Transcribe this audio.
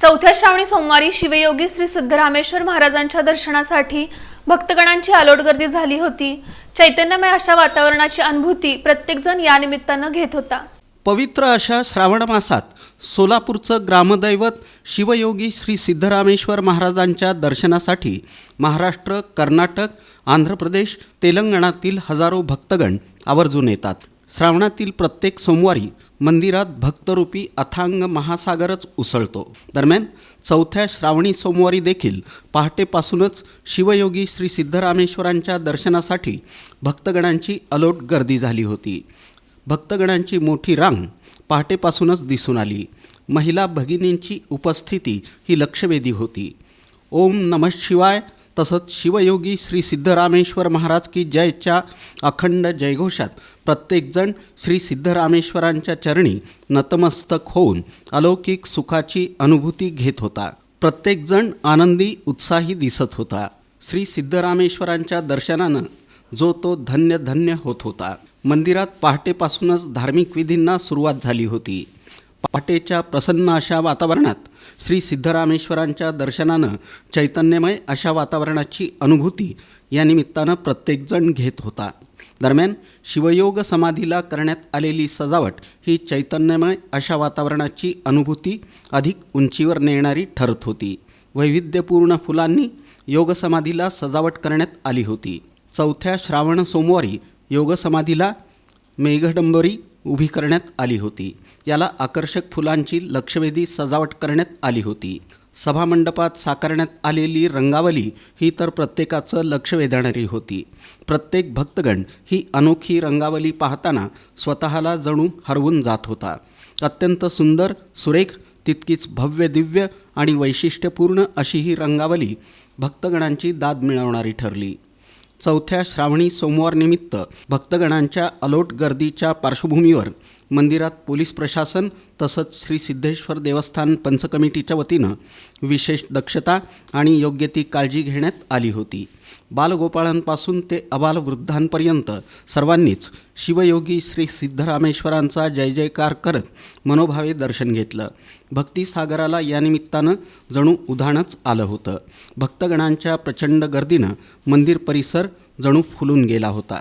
चौथ्या श्रावणी सोमवारी शिवयोगी श्री सिद्धरामेश्वर महाराजांच्या दर्शनासाठी भक्तगणांची आलोट गर्दी झाली होती. चैतन्यमय अशा वातावरणाची अनुभूती प्रत्येकजण या निमित्तानं घेत होता. पवित्र अशा श्रावण मासात सोलापूरचं ग्रामदैवत शिवयोगी श्री सिद्धरामेश्वर महाराजांच्या दर्शनासाठी महाराष्ट्र कर्नाटक आंध्र प्रदेश तेलंगणातील हजारो भक्तगण आवर्जून येतात. श्रावणातील प्रत्येक सोमवारी मंदिरात भक्तरूपी अथांग महासागरच उसळतो. दरम्यान चौथ्या श्रावणी सोमवारी देखील पहाटेपासूनच शिवयोगी श्री सिद्धरामेश्वरांच्या दर्शनासाठी भक्तगणांची अलोट गर्दी झाली होती. भक्तगणांची मोठी रांग पहाटेपासूनच दिसून आली. महिला भगिनींची उपस्थिती ही लक्षवेधी होती. ओम नमः शिवाय तसंच शिवयोगी श्री सिद्धरामेश्वर महाराज की जयच्या अखंड जयघोषात प्रत्येकजण श्री सिद्धरामेश्वरांच्या चरणी नतमस्तक होऊन अलौकिक सुखाची अनुभूती घेत होता. प्रत्येकजण आनंदी उत्साही दिसत होता. श्री सिद्धरामेश्वरांच्या दर्शनानं जो तो धन्य धन्य होत होता. मंदिरात पहाटेपासूनच धार्मिक विधींना सुरुवात झाली होती. पहाटेच्या प्रसन्न अशा वातावरणात श्री सिद्धरामेश्वरांच्या दर्शनानं चैतन्यमय अशा वातावरणाची अनुभूती या निमित्तानं प्रत्येकजण घेत होता. दरम्यान शिवयोग समाधीला करण्यात आलेली सजावट ही चैतन्यमय अशा वातावरणाची अनुभूती अधिक उंचीवर नेणारी ठरत होती. वैविध्यपूर्ण फुलांनी योगसमाधीला सजावट करण्यात आली होती. चौथ्या श्रावण सोमवारी योगसमाधीला मेघडंबरी उभी करण्यात आली होती. याला आकर्षक फुलांची लक्षवेधी सजावट करण्यात आली होती. सभामंडपात साकारण्यात आलेली रंगावली ही तर प्रत्येकाचं लक्ष वेधणारी होती. प्रत्येक भक्तगण ही अनोखी रंगावली पाहताना स्वतःला जणू हरवून जात होता. अत्यंत सुंदर सुरेख तितकीच भव्य दिव्य आणि वैशिष्ट्यपूर्ण अशी ही रंगावली भक्तगणांची दाद मिळवणारी ठरली. चौथ्या श्रावणी सोमवारनिमित्त भक्तगणांच्या अलोट गर्दीच्या पार्श्वभूमीवर मंदिरात पोलीस प्रशासन तसंच श्री सिद्धेश्वर देवस्थान पंचकमिटीच्या वतीनं विशेष दक्षता आणि योग्य ती काळजी घेण्यात आली होती. बालगोपाळांपासून ते अबालवृद्धांपर्यंत सर्वांनीच शिवयोगी श्री सिद्धरामेश्वरांचा जय जयकार करत मनोभावे दर्शन घेतलं. भक्तिसागराला या निमित्तानं जणू उधाणच आलं होतं. भक्तगणांच्या प्रचंड गर्दीनं मंदिर परिसर जणू फुलून गेला होता.